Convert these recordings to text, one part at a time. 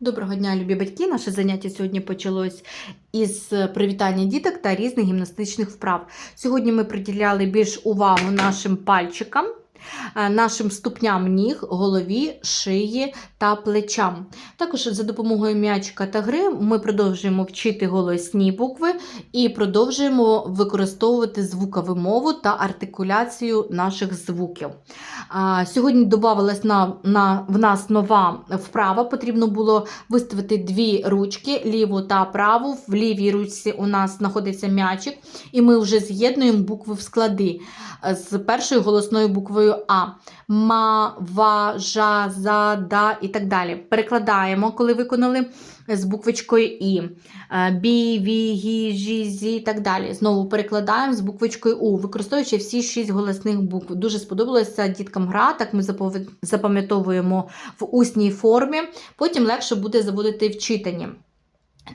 Доброго дня, любі батьки! Наше заняття сьогодні почалось із привітання діток та різних гімнастичних вправ. Сьогодні ми приділяли більш увагу нашим пальчикам, е, нашим ступням ніг, голові, шиї та плечам. Також за допомогою м'ячика та гри ми продовжуємо вчити голосні букви і продовжуємо використовувати звукову мову та артикуляцію наших звуків. Сьогодні додавалась на, на, в нас нова вправа. Потрібно було виставити дві ручки, ліву та праву. В лівій ручці у нас знаходиться м'ячик, і ми вже з'єднуємо букви в склади е, з першою голосною буквою А. Ма, ва, жа, за, да і так далі. Перекладаємо, коли виконали з буквочкою І. Е, Бі, ві, гі, жі, зі і так далі. Знову перекладаємо з буквочкою У, використовуючи всі шість голосних букв. Дуже сподобалася діткам гра, так ми запам'ятовуємо в усній формі, потім легше буде заводити в читанні.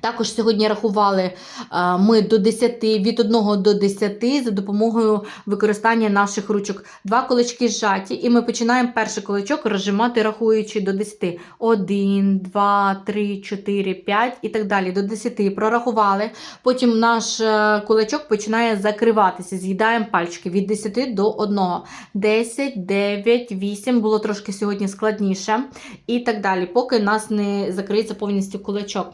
Також сьогодні рахували е, ми до 10, від 1 до 10 за допомогою використання наших ручок. Два кулачки зжаті, і ми починаємо перший кулачок розжимати, рахуючи до 10. 1, 2, 3, 4, 5 і так далі. До 10 прорахували. Потім наш е, кулачок починає закриватися. З'їдаємо пальчики від 10 до 1. 10, 9, 8. Було трошки сьогодні складніше. І так далі, поки нас не закриється повністю кулачок.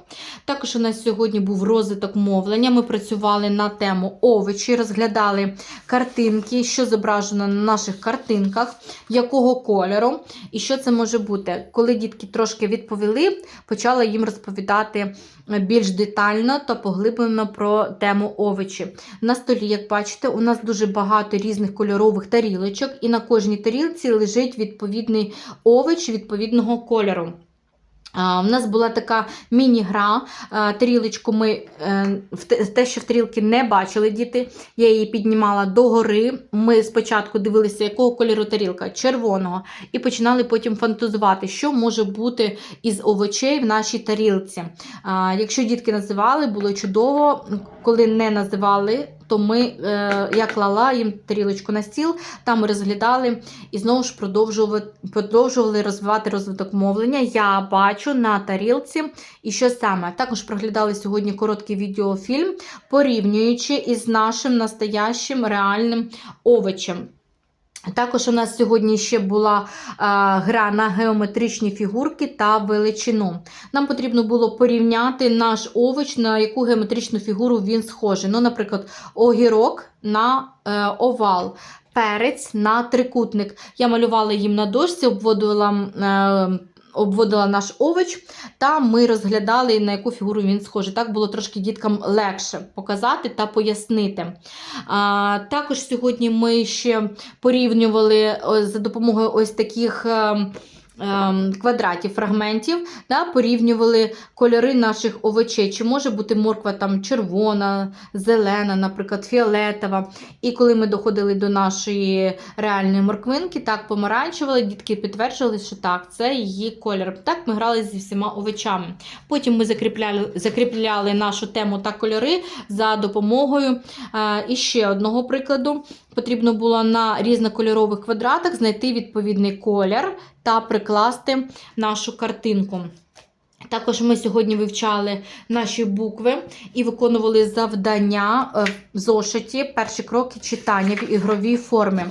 Також у нас сьогодні був розвиток мовлення. Ми працювали на тему овочі, розглядали картинки, що зображено на наших картинках, якого кольору і що це може бути. Коли дітки трошки відповіли, почала їм розповідати більш детально та поглиблено про тему овочі. На столі, як бачите, у нас дуже багато різних кольорових тарілочок, і на кожній тарілці лежить відповідний овоч відповідного кольору. У нас була така міні-гра. Тарілочку ми е, те, що в тарілки не бачили діти. Я її піднімала догори. Ми спочатку дивилися, якого кольору тарілка червоного, і починали потім фантазувати, що може бути із овочей в нашій тарілці. Якщо дітки називали, було чудово. Коли не називали, то ми, е, я клала їм тарілочку на стіл, там розглядали і знову ж продовжували, продовжували розвивати розвиток мовлення. Я бачу на тарілці і що саме. Також проглядали сьогодні короткий відеофільм, порівнюючи із нашим настоящим реальним овочем. Також у нас сьогодні ще була е, гра на геометричні фігурки та величину. Нам потрібно було порівняти наш овоч, на яку геометричну фігуру він схожий. Ну, наприклад, огірок на е, овал, перець на трикутник. Я малювала їм на дошці, обводила. Е, Обводила наш овоч, та ми розглядали, на яку фігуру він схожий. Так було трошки діткам легше показати та пояснити. А, також сьогодні ми ще порівнювали за допомогою ось таких. Ем, Квадратів, фрагментів, да, порівнювали кольори наших овочей. Чи може бути морква там червона, зелена, наприклад, фіолетова. І коли ми доходили до нашої реальної морквинки, так помаранчували, дітки підтверджували, що так, це її колір. Так ми грали зі всіма овочами. Потім ми закріпляли, закріпляли нашу тему та кольори за допомогою е, іще одного прикладу. Потрібно було на різнокольорових квадратах знайти відповідний колір та прикласти нашу картинку. Також ми сьогодні вивчали наші букви і виконували завдання е, в зошиті, перші кроки читання в ігровій формі.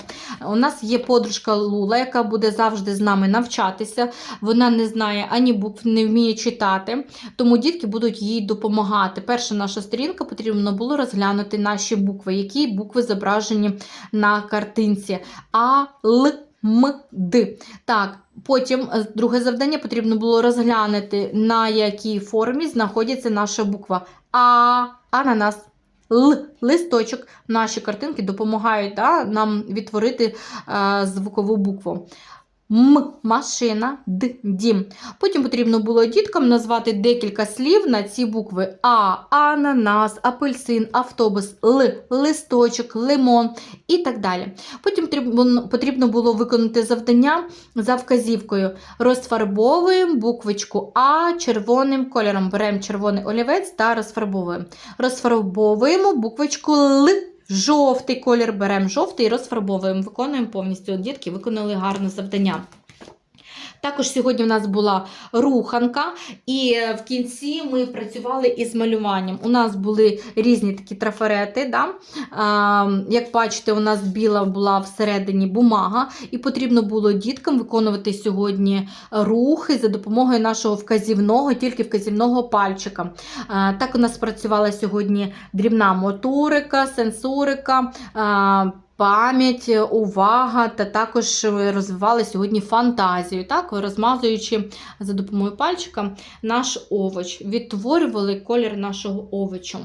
У нас є подружка Лула, яка буде завжди з нами навчатися. Вона не знає ані букв, не вміє читати, тому дітки будуть їй допомагати. Перша наша сторінка потрібно було розглянути наші букви, які букви зображені на картинці. А, Л, М, Д. Так, потім е, друге завдання потрібно було розглянути, на якій формі знаходиться наша буква А, ананас. Л, листочок. Наші картинки допомагають да, нам відтворити е, звукову букву. М машина, Д дім. Потім потрібно було діткам назвати декілька слів на ці букви: А, ананас, апельсин, автобус, Л, листочок, лимон і так далі. Потім потрібно було виконати завдання за вказівкою. Розфарбовуємо буквочку А червоним кольором. Беремо червоний олівець та розфарбовуємо. Розфарбовуємо буквочку Л. Жовтий колір беремо жовтий і розфарбовуємо. Виконуємо повністю. Дітки виконали гарне завдання. Також сьогодні в нас була руханка, і е, в кінці ми працювали із малюванням. У нас були різні такі трафарети. Да? Як бачите, у нас біла була всередині бумага, і потрібно було діткам виконувати сьогодні рухи за допомогою нашого вказівного, тільки вказівного пальчика. Так у нас працювала сьогодні дрібна моторика, сенсорика. Пам'ять, увага, та також розвивали сьогодні фантазію, так, розмазуючи за допомогою пальчика наш овоч, відтворювали колір нашого овочу.